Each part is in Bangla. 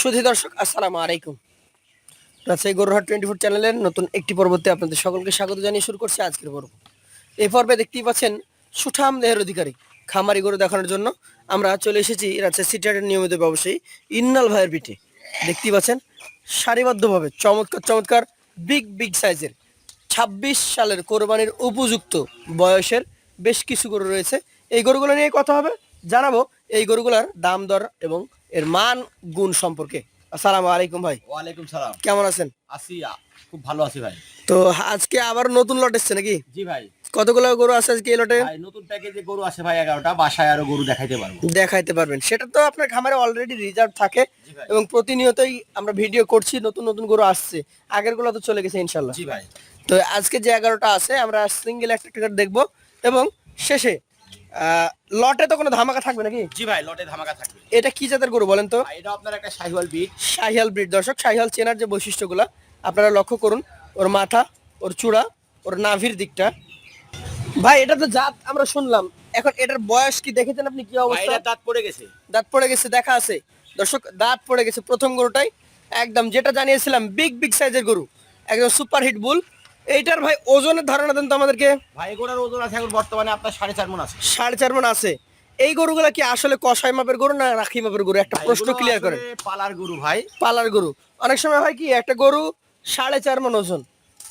সুধী দর্শক, আসসালামু আলাইকুম। রাজশাহী গরুহাট টোয়েন্টি ফোর চ্যানেলের নতুন একটি পর্বতে আপনাদের সকলকে স্বাগত জানিয়ে শুরু করছি আজকের পর্ব। এই পর্বে দেখতেই পাচ্ছেন সুঠাম দেহের অধিকারী। খামারি গরু দেখানোর জন্য আমরা চলে এসেছি রাজশাহী সিটিহাটের নিয়মিত ব্যবসায়ী ইন্নাল ভাইয়ের পিঠে। দেখতেই পাচ্ছেন সারিবদ্ধভাবে চমৎকার চমৎকার বিগ বিগ সাইজের ছাব্বিশ সালের কোরবানির উপযুক্ত বয়সের বেশ কিছু গরু রয়েছে। এই গরুগুলো নিয়ে কথা হবে, জানাব এই গরুগুলার দাম দর এবং এর মান গুণ সম্পর্কে। আসসালামু আলাইকুম ভাই। ওয়ালাইকুম সালাম। কেমন আছেন? আছি খুব ভালো আছি ভাই। তো আজকে আবার নতুন লট এসছে নাকি? জি ভাই। কতগুলো গরু আছে আজকে এই লটে ভাই নতুন প্যাকেজে গরু আছে ভাই এগারোটা বাসায় আরও গরু দেখাইতে পারব। দেখাইতে পারবেন। সেটা তো আপনার খামারে অলরেডি রিজার্ভ থাকে এবং প্রতিনিয়তই আমরা ভিডিও করছি নতুন নতুন গরু আসছে। আগেরগুলো তো চলে গেছে ইনশাল্লাহ জি ভাই। তো আজকে যে এগারোটা আছে আমরা সিঙ্গেল একটা টিকিট দেখব এবং শেষে লটে তো কোনো ধামাকা থাকবে নাকি? জি ভাই লটে ধামাকা থাকবে। এটা কি জাতের গরু বলেন তো? এটা আপনার একটা শাহিওয়াল বিট শাহিয়াল ব্রিড দর্শক শাহিয়াল চেনার যে বৈশিষ্ট্যগুলো আপনারা লক্ষ্য করুন ওর মাথা ওর চূড়া ওর নাভির দিকটা। ভাই এটা তো জাত আমরা শুনলাম। এখন এটার বয়স কি দেখেছেন আপনি? কি অবস্থা? দাঁত পড়ে গেছে। দাঁত পড়ে গেছে দেখা আছে। দর্শক দাঁত পড়ে গেছে প্রথম গরুটাই। একদম যেটা জানিয়েছিলাম বিগ বিগ সাইজের গরু। একদম সুপার হিট বুল। এইটার ভাই ওজনের ধারণা দেন তো আমাদেরকে। ভাই এগুলোর ওজন আছে এখন বর্তমানে আপনার সাড়ে চার মন আছে। সাড়ে চার মন আছে। এই গরুগুলা কি আসলে কষাই মাপের গরু না রাখি মাপের গরু? একটা প্রশ্ন ক্লিয়ার করেন। পালার গরু ভাই। পালার গরু। অনেক সময় হয় কি একটা গরু সাড়ে চার মন ওজন।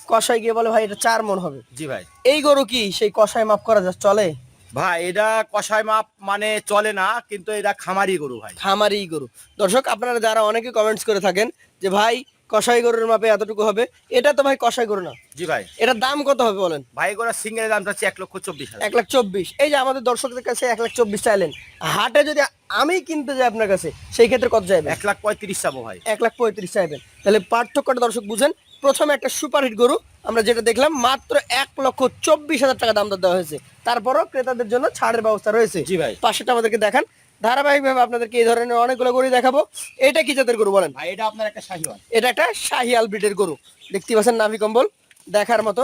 কষাই গিয়ে বলে ভাই এটা চার মন হবে। জি ভাই। এই গরু কি সেই কষাই মাপ করা যা চলে? ভাই এটা কষাই মাপ মানে চলে না কিন্তু এটা খামারি গরু ভাই। খামারি গরু। দর্শক আপনারা যারা অনেকে কমেন্টস করে থাকেন যে ভাই কষাই গরুর মাপে এতটুকু হবে। এটা তো ভাই কষাই গরু না। জি ভাই। এটার দাম কত হবে বলেন? ভাই এগুলো সিঙ্গেল দাম চাচ্ছি এক লক্ষ চব্বিশ এক লাখ চব্বিশ। এই যে আমাদের দর্শকদের কাছে এক লাখ চব্বিশ চাইলেন। হাটে যদি আমি কিনতে যাই আপনার কাছে সেই ক্ষেত্রে কত চাইবেন এক লাখ পঁয়ত্রিশ চাবো ভাই। এক লাখ পঁয়ত্রিশ চাইবেন। তাহলে পার্থক্যটা দর্শক বুঝেন। প্রথমে একটা সুপারহিট গরু আমরা যেটা দেখলাম মাত্র এক লক্ষ চব্বিশ হাজার টাকা দাম দেওয়া হয়েছে। তারপরও ক্রেতাদের জন্য ছাড়ের ব্যবস্থা রয়েছে। জি ভাই। পাশেটা আমাদেরকে দেখান। ধারাবাহিকভাবে আপনাদেরকে এই ধরনের অনেকগুলো গরু দেখাবো। এটা কি জাতের গরু বলেন? ভাই এটা আপনার একটা শাহিওয়াল। এটা একটা শাহিয়াল ব্রিডের গরু। দেখতে পাচ্ছেন নাভি কম্বল দেখার মতো।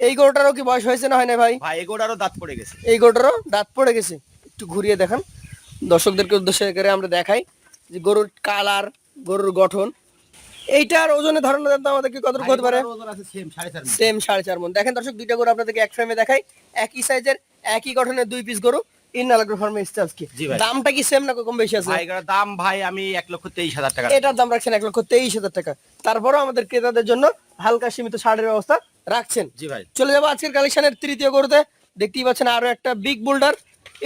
এই গরুটারও কি বয়স হয়েছে না হয় না ভাই? ভাই এগুলোরও দাঁত পড়ে গেছে। এই গরুটারও দাঁত পড়ে গেছে। একটু ঘুরিয়ে দেখান। দর্শকদেরকে উদ্দেশ্য করে আমরা দেখাই যে গরুর কালার গরুর গঠন। এইটার ওজনে ধারণা দেন তো আমাদেরকে কতটুকু হতে পারে? সেম সাড়ে চার মন। দেখেন দর্শক দুইটা গরু আপনাদেরকে এক ফ্রেমে দেখাই। একই সাইজের একই গঠনের দুই পিস গরু। ইন্নালাগ্রো ফার্মে এসছে আজকে দামটা কি সেম না কম বেশি আছে? এগুলোর দাম ভাই আমি এক লক্ষ তেইশ হাজার টাকা। এটার দাম রাখছেন এক লক্ষ তেইশ হাজার টাকা। তারপরেও আমাদের ক্রেতাদের জন্য হালকা সীমিত ছাড়ের ব্যবস্থা রাখছেন। জি ভাই। চলে যাব আজকের কালেকশনের তৃতীয় গরুতে। দেখতেই পাচ্ছেন আরও একটা বিগ বোল্ডার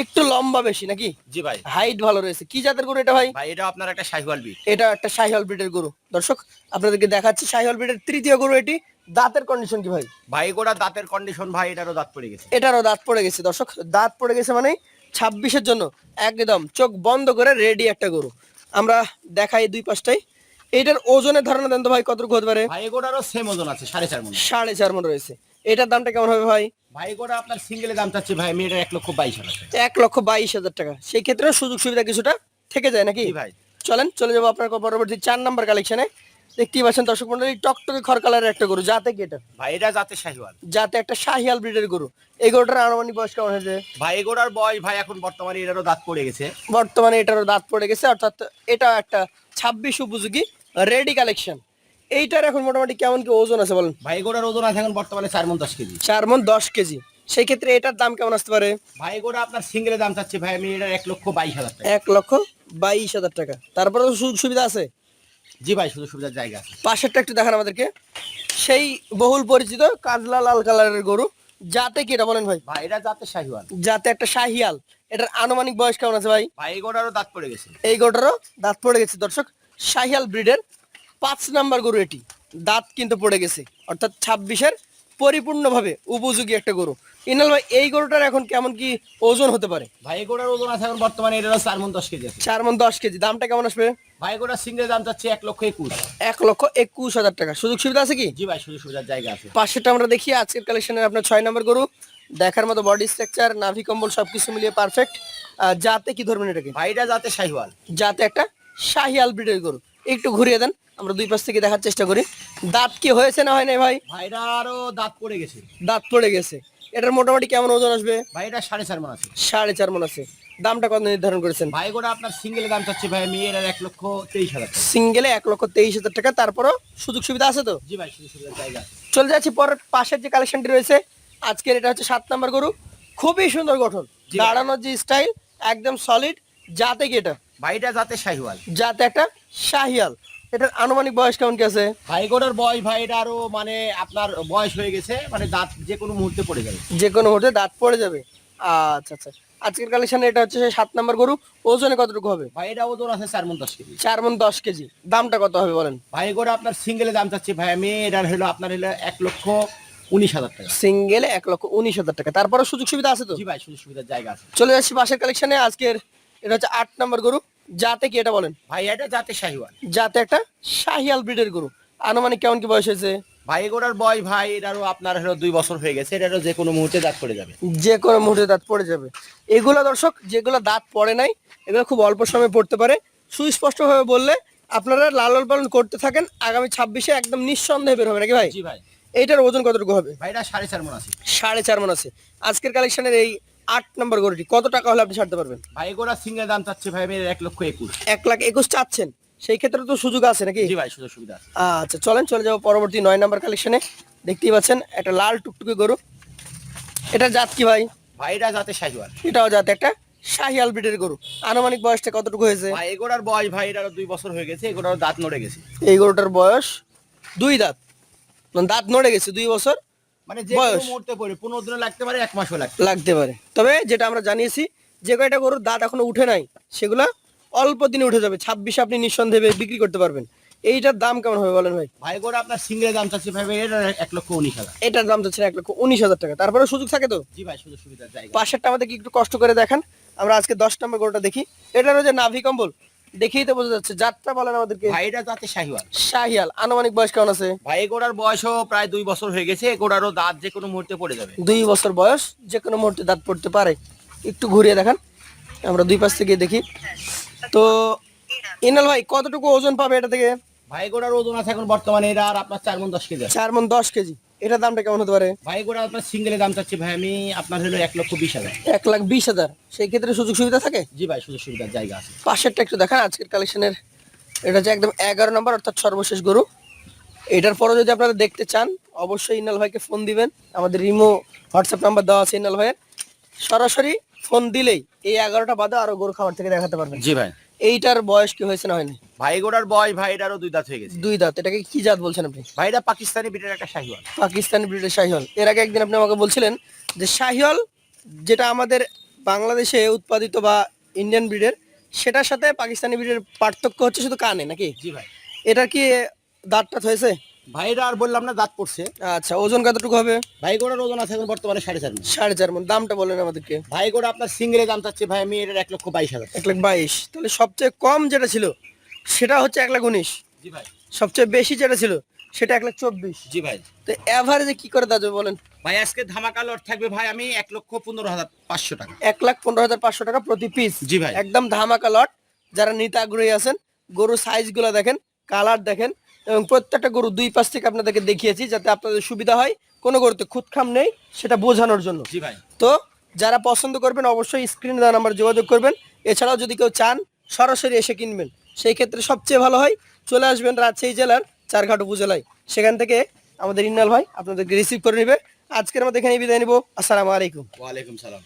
একটু লম্বা বেশি নাকি? জি ভাই। হাইট ভালো রয়েছে। কি জাতের গরু এটা ভাই? ভাই এটা আপনার একটা শাহিওয়াল বিট এটা একটা শাহিওয়াল ব্রিডের গরু। দর্শক আপনাদেরকে দেখাচ্ছি শাহিওয়াল ব্রিডের তৃতীয় গরু এটি। দাঁতের কন্ডিশন কি ভাই? ভাই গোটা দাঁতের কন্ডিশন ভাই এটারও দাঁত পড়ে গেছে। এটারও দাঁত পড়ে গেছে দর্শক। দাঁত পড়ে গেছে মানে ছাব্বিশের জন্য একদম চোখ বন্ধ করে রেডি একটা গরু। আমরা দেখাই দুই পাশটাই। এটার ওজনের ধারণা দেন তো ভাই কতটুকু হতে পারে? ভাই এগোটারও সেম ওজন আছে সাড়ে চার মন। সাড়ে চার মন রয়েছে। এটার দামটা কেমন হবে ভাই? ভাই গোটা আপনার সিঙ্গেলে দাম চাচ্ছে ভাই এটা এক লক্ষ বাইশ হাজার টাকা। এক লক্ষ বাইশ হাজার টাকা। সেই ক্ষেত্রে সুযোগ সুবিধা কিছুটা থেকে যায় নাকি? ভাই। চলেন চলে যাব আপনার পরবর্তী চার নাম্বার কালেকশনে দেখতেই পাচ্ছেন দর্শক মন্ডলী টকটকে খড় কালারের একটা গরু যাতে কি এটা? ভাই এটা যাতে শাহিওয়াল। যাতে একটা শাহিয়াল ব্রিডের গরু। এই গরুটার আনুমানিক বয়স কেমন হয়েছে? ভাই এগোটার বয়স ভাই এখন বর্তমানে এটারও দাঁত পড়ে গেছে। বর্তমানে এটারও দাঁত পড়ে গেছে অর্থাৎ এটা একটা ছাব্বিশ উপযোগী রেডি কালেকশন। এইটার এখন মোটামুটি কেমন কি ওজন আছে বলেন? ভাই এগোটার ওজন আছে এখন বর্তমানে চার মন দশ কেজি। চার মন দশ কেজি। সেই ক্ষেত্রে এটার দাম কেমন আসতে পারে? ভাই এগোটা আপনার সিঙ্গেলে দাম চাচ্ছে। ভাই আমি এটার এক লক্ষ বাইশ হাজার টাকা। এক লক্ষ বাইশ হাজার টাকা। তারপরে তো সুযোগ সুবিধা আছে? জি ভাই শুধু সুবিধার জায়গা আছে। পাশেরটা একটু দেখান আমাদেরকে। সেই বহুল পরিচিত কাজলা লাল কালারের গরু। যাতে কি এটা বলেন ভাই? ভাই এটা যাতে শাহিওয়াল। যাতে একটা শাহিয়াল। এটার আনুমানিক বয়স কেমন আছে ভাই? ভাই গোটারও দাঁত পড়ে গেছে। এই গোটারও দাঁত পড়ে গেছে দর্শক। শাহিয়াল ব্রিডের পাঁচ নাম্বার গরু এটি। দাঁত কিন্তু পড়ে গেছে। অর্থাৎ ছাব্বিশের পরিপূর্ণভাবে উপযোগী একটা গরু। ইনাল ভাই এই গরুটার এখন কেমন কি ওজন হতে পারে? ভাই এগোটার ওজন আছে এখন বর্তমানে এটারও চার মন দশ কেজি চার মন দশ কেজি দামটা কেমন আসবে? ভাই এগোটার সিঙ্গেলে দাম চাচ্ছে এক লক্ষ একুশ। এক লক্ষ একুশ হাজার টাকা। সুযোগ সুবিধা আছে কি? জি ভাই শুধু সুবিধার জায়গা আছে। পাশেরটা আমরা দেখি আজকের কালেকশনের আপনার ছয় নম্বর গরু। দেখার মতো বডি স্ট্রাকচার নাভি কম্বল সবকিছু মিলিয়ে পারফেক্ট যাতে কি ধরবেন এটাকে? ভাই এটা যাতে শাহিওয়াল। যাতে একটা শাহিয়াল ব্রিডের গরু। একটু ঘুরিয়ে দেন আমরা দুই পাশ থেকে দেখার চেষ্টা করি। দাঁত কি হয়েছে না হয় না ভাই? ভাই এটা আরও দাঁত পড়ে গেছে। দাঁত পড়ে গেছে। এটার মোটামুটি কেমন ওজন আসবে? ভাই এটা সাড়ে চার মন আছে। সাড়ে চার মন আছে। দামটা কত নির্ধারণ করেছেন? ভাই গোটা আপনার সিঙ্গেল দাম চাচ্ছি ভাই আমি এর এক লক্ষ তেইশ হাজার সিঙ্গেলে এক লক্ষ তেইশ হাজার টাকা তারপরও সুযোগ সুবিধা আছে তো? জি ভাই শুধু সুবিধার জায়গা চলে যাচ্ছি পরের পাশের যে কালেকশনটি রয়েছে আজকের এটা হচ্ছে সাত নাম্বার গরু। খুবই সুন্দর গঠন। দাঁড়ানোর যে স্টাইল একদম সলিড যাতে কি এটা? ভাইটা যাতে শাহিওয়াল। যাতে একটা শাহিয়াল এটার আনুমানিক বয়স কেমন কি আছে? ভাই বয়স ভাই এটা আরও মানে আপনার বয়স হয়ে গেছে মানে দাঁত যে কোনো মুহূর্তে পড়ে যাবে। যে কোনো মুহূর্তে দাঁত পড়ে যাবে। আচ্ছা আচ্ছা। আজকের কালেকশনে এটা হচ্ছে সেই সাত নাম্বার গরু ওজনে কতটুকু হবে? ভাই এটা ওজন আছে চার মন দশ কেজি। চার মন দশ কেজি। দামটা কত হবে বলেন? ভাই গোটা আপনার সিঙ্গেলে দাম চাচ্ছি ভাই আমি এটার হলো আপনার হলো এক লক্ষ উনিশ হাজার টাকা। সিঙ্গেলে এক লক্ষ উনিশ হাজার টাকা। তারপরে সুযোগ সুবিধা আছে তো? জি ভাই সুযোগ সুবিধার জায়গা আছে। চলে যাচ্ছি পাশের কালেকশনে আজকের এটা হচ্ছে আট নাম্বার গরু। যাতে কি এটা বলেন? ভাই এটা যাতে শাহিওয়াল। যাতে একটা শাহিয়াল ব্রিডের গরু। আনুমানিক কেমন কি বয়স হয়েছে? ভাই গোটার বয় ভাই এটারও আপনার হলো দুই বছর হয়ে গেছে এটারও যে কোনো মুহূর্তে দাঁত পড়ে যাবে। যে কোনো মুহূর্তে দাঁত পড়ে যাবে। এগুলো দর্শক যেগুলো দাঁত পড়ে নাই এগুলো খুব অল্প সময়ে পড়তে পারে। সুস্পষ্টভাবে বললে আপনারা লালন পালন করতে থাকেন আগামী ছাব্বিশে একদম নিঃসন্দেহে বের হবে নাকি ভাই? জি ভাই। এইটার ওজন কতটুকু হবে? ভাই এটা সাড়ে চার মন আছে। সাড়ে চার মন আছে। আজকের কালেকশনের এই আট নম্বর গরুটি কত টাকা হলে আপনি ছাড়তে পারবেন? ভাই গোটা সিঙ্গেল দাম চাচ্ছে ভাই আমি এক লক্ষ একুশ। এক লাখ একুশ চাচ্ছেন? সেই ক্ষেত্রে তো সুযোগ আছে নাকি? জি ভাই সুযোগ সুবিধা আছে। আচ্ছা চলেন চলে যাব পরবর্তী নয় নম্বর কালেকশনে দেখতেই পাচ্ছেন একটা লাল টুকটুকে গরু। এটা জাত কি ভাই? ভাই এটা যাতে শাহিওয়াল এটাও জাত একটা শাহিয়াল ব্রিডের গরু। আনুমানিক বয়সটা কতটুকু হয়েছে? ভাই এগোটার বয়স ভাই এটারও দুই বছর হয়ে গেছে এগোটার দাঁত নড়ে গেছে। এই গরুটার বয়স দুই দাঁত। মানে দাঁত নড়ে গেছে দুই বছর। মানে যে কোনো বয়স? মুহূর্তে পড়ে পনেরো দিনে লাগতে পারে এক মাসও লাগতে লাগতে পারে। তবে যেটা আমরা জানিয়েছি যে কয়টা গরুর দাঁত এখনও উঠে নাই সেগুলা অল্প দিনে উঠে যাবে। ছাব্বিশে আপনি নিঃসন্দেহে বিক্রি করতে পারবেন। এইটার দাম কেমন হবে বলেন ভাই? ভাই গোটা আপনার সিঙ্গেল দাম চাচ্ছে ভাই এটার এক লক্ষ উনিশ হাজার। এটার দাম যাচ্ছে এক লক্ষ উনিশ হাজার টাকা। তারপরে সুযোগ থাকে তো? জি ভাই সুযোগ জায়গা। পাশেরটা আমাদের কি একটু কষ্ট করে দেখান। আমরা আজকে দশ নম্বর গরুটা দেখি। এটারও যে নাভি কম্বল। দেখেই তো বোঝা যাচ্ছে যাত্রা বলেন আমাদেরকে। ভাই এটা যাতে শাহিওয়াল। শাহিয়াল আনুমানিক বয়স কেমন আছে? ভাই এগোটার বয়সও প্রায় দুই বছর হয়ে গেছে এগোটারও দাঁত যে কোনো মুহূর্তে পড়ে যাবে। দুই বছর বয়স যে কোনো মুহূর্তে দাঁত পড়তে পারে। একটু ঘুরিয়ে দেখান আমরা দুই পাশ থেকে দেখি। তো ইনাল ভাই কতটুকু ওজন পাবে এটা থেকে? ভাই গোড়ার ওজন আছে এখন বর্তমানে এটা আর আপনার চার মন দশ কেজি চার মন দশ কেজি। এটার দামটা কেমন হতে পারে? ভাই গোটা আপনার সিঙ্গেলের দাম চাচ্ছি ভাই আমি আপনার হলো এক লক্ষ বিশ হাজার। এক লাখ বিশ হাজার। সেই ক্ষেত্রে সুযোগ সুবিধা থাকে? জি ভাই সুযোগ সুবিধার জায়গা আছে। পাশেরটা একটু দেখান আজকের কালেকশনের এটা হচ্ছে একদম এগারো নম্বর অর্থাৎ সর্বশেষ গরু। এটার পরে যদি আপনারা দেখতে চান অবশ্যই ইনাল ভাইকে ফোন দিবেন। আমাদের রিমো হোয়াটসঅ্যাপ নাম্বার দেওয়া আছে ইনাল ভাইয়ের। সরাসরি ফোন দিলেই এই এগারোটা বাদে আরও গরু খাবার থেকে দেখাতে পারবেন। জি ভাই। এইটার বয়স কি হয়েছে না হয়নি? ভাই বয় বয়স ভাই এটারও দুই দাঁত হয়ে গেছে। দুই দাঁত এটাকে কি জাত বলছেন আপনি? ভাই এটা পাকিস্তানি ব্রিডের একটা শাহিওয়াল। পাকিস্তানি ব্রিডের শাহিওয়াল। এর আগে একদিন আপনি আমাকে বলছিলেন যে শাহিওয়াল যেটা আমাদের বাংলাদেশে উৎপাদিত বা ইন্ডিয়ান ব্রিডের সেটার সাথে পাকিস্তানি ব্রিডের পার্থক্য হচ্ছে শুধু কানে নাকি? জি ভাই। এটার কি দাঁতটা হয়েছে? ভাই এটা আর বললাম না দাঁত পড়ছে। আচ্ছা ওজন কতটুকু হবে? ভাই গোটার ওজন আছে এখন বর্তমানে সাড়ে চার। সাড়ে চার মন। দামটা বলেন আমাদেরকে। ভাই গোটা আপনার সিঙ্গেলের দাম চাচ্ছে ভাই আমি এটার এক লক্ষ বাইশ হাজার। এক লাখ বাইশ। তাহলে সবচেয়ে কম যেটা ছিল সেটা হচ্ছে এক লাখ উনিশ। জি ভাই। সবচেয়ে বেশি যেটা ছিল সেটা এক লাখ চব্বিশ। জি ভাই। তো অ্যাভারেজে কি করে দাঁড়াবে বলেন? ভাই আজকে ধামাকা লট থাকবে ভাই আমি এক লক্ষ পনেরো হাজার পাঁচশো টাকা। এক লাখ পনেরো হাজার পাঁচশো টাকা প্রতি পিস জি ভাই। একদম ধামাকা লট। যারা নিতে আগ্রহী আছেন গরুর সাইজগুলো দেখেন কালার দেখেন এবং প্রত্যেকটা গরু দুই পাশ থেকে আপনাদেরকে দেখিয়েছি যাতে আপনাদের সুবিধা হয়। কোনো গরুতে খুদখাম নেই সেটা বোঝানোর জন্য। ভাই। তো যারা পছন্দ করবেন অবশ্যই স্ক্রিনে দেওয়া নাম্বার যোগাযোগ করবেন। এছাড়াও যদি কেউ চান সরাসরি এসে কিনবেন। সেই ক্ষেত্রে সবচেয়ে ভালো হয় চলে আসবেন রাজশাহী জেলার চারঘাট উপজেলায়। সেখান থেকে আমাদের ইন্নাল ভাই আপনাদেরকে রিসিভ করে নেবে। আজকের মধ্যে এখানে বিদায় নিব। আসসালামু আলাইকুম। ওয়ালাইকুম সালাম।